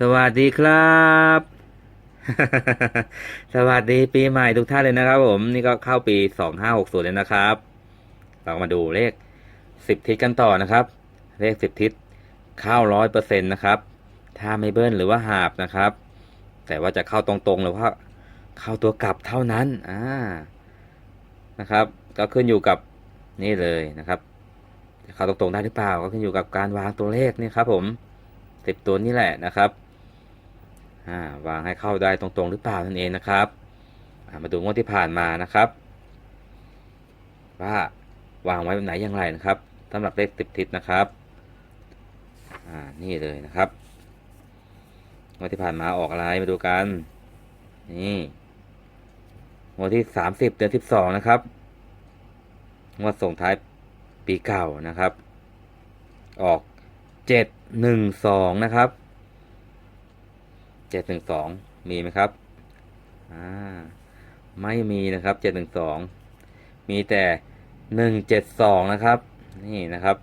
สวัสดีครับ สวัสดีปีใหม่ทุกท่านเลยนะครับผม นี่ก็เข้าปีสองห้าหกศูนย์เลยนะครับ เรามาดูเลขสิบทิศกันต่อนะครับ เลขสิบทิศเข้าร้อยเปอร์เซ็นต์นะครับ ถ้าไม่เบิ้ลหรือว่าหาบนะครับ แต่ว่าจะเข้าตรงๆหรือว่าเข้าตัวกลับเท่านั้น อ่า นะครับ ก็ขึ้นอยู่กับนี่เลยนะครับเข้าตรงๆได้หรือเปล่า ก็ขึ้นอยู่กับการวางตัวเลขนี่ครับ ผมสิบตัวนี่แหละนะครับ วางให้เข้าได้ตรงๆ หรือเปล่านั่นเองนะครับมาดูงวดที่ผ่านมานะครับ ว่าวางไว้แบบไหนอย่างไรนะครับสำหรับเลขสิบทิศนะครับอ่านี่เลยนะครับงวดที่ผ่านมาออกอะไรมาดูกันนี่งวดที่สามสิบเดือนสิบสองนะครับงวดส่งท้ายปีเก่านะครับ ออกเจ็ดหนึ่งสองนะครับ จ็ดหนึ่งสองมีไหมครับอ่าไม่มีนะครับเจ็ดหนึ่งสองมีแต่หนึ่งเจ็ดสองนะครับ นี่นะครับ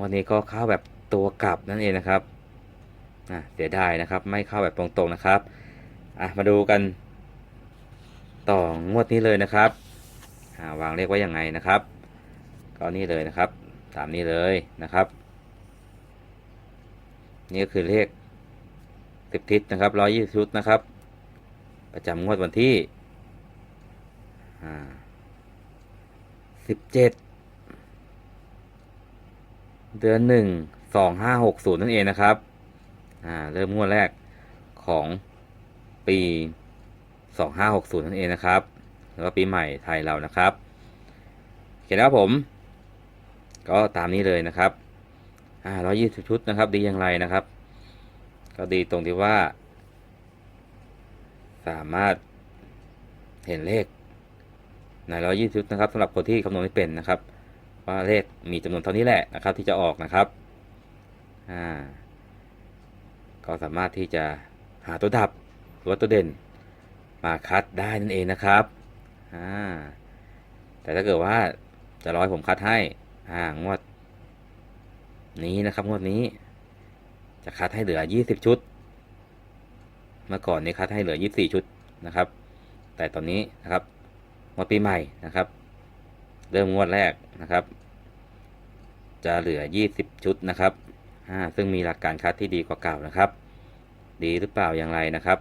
วันนี้ก็เข้าแบบตัวกลับนั่นเองนะครับอะเสียดายนะครับ ไม่เข้าแบบตรงๆนะครับอะมาดูกัน ต่องวดนี้เลยนะครับอ่าวางเลขไว้ยังไงนะครับ ก็นี่เลยนะครับ ตามนี้เลยนะครับ นี่ก็คือเลข สิบทิศนะครับร้อยี่ชุดนะครับ ประจำงวดวันที่สิบเจ็ดเดือนหนึ่งสองห้าหกศูนย์นั่นเองนะครับอ่าเริ่มงวดแรกของปีสองห้าหกศูนย์นั่นเองนะครับ แล้วก็ปีใหม่ไทยเรานะครับเขียนแล้วผม ก็ตามนี้เลยนะครับอ่าร้อยี่สิบชุดนะครับ ดีอย่างไรนะครับ ก็ดีตรงที่ว่า สามารถเห็นเลขในร้อยี่สิบนะครับสำหรับคนที่คำนวณไม่เป็นนะครับ ว่าเลขมีจำนวนเท่านี้แหละนะครับ ที่จะออกนะครับอ่าก็สามารถที่จะหาตัวดับหรือว่าตัวเด่นมาคัดได้นั่นเองนะครับอ่าแต่ถ้าเกิดว่าจะร้อยผมคัดให้อ่างวดนี้นะครับงวดนี้ จะคัดให้เหลือ 20 ชุด เมื่อก่อนนี้คัดให้เหลือ 24 ชุดนะครับ แต่ตอนนี้นะครับงวดปีใหม่นะครับ เริ่มงวดแรกนะครับ จะเหลือ 20 ชุดนะครับซึ่งมีหลักการคัดที่ดีกว่าเก่านะครับ ดีหรือเปล่าอย่างไรนะครับ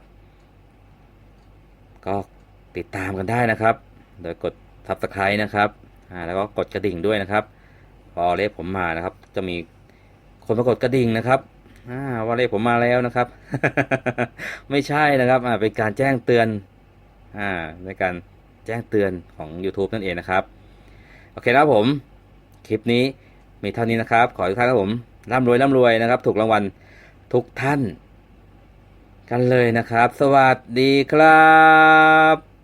ก็ติดตามกันได้นะครับ โดยกด subscribe นะครับแล้วก็กดกระดิ่งด้วยนะครับ พอเลขผมมานะครับ จะมีคนปรากฏกระดิ่งนะครับ อ่าว่าเลขผมมาแล้วนะครับ ไม่ใช่นะครับอ่าเป็นการแจ้งเตือนอ่าในการแจ้งเตือนของ YouTube นั่นเองนะครับ โอเคนะครับผม คลิปนี้มีเท่านี้นะครับ ขอทุกท่านครับผมร่ำรวยร่ำรวยนะครับ ถูกรางวัลทุกท่าน กันเลยนะครับ สวัสดีครับ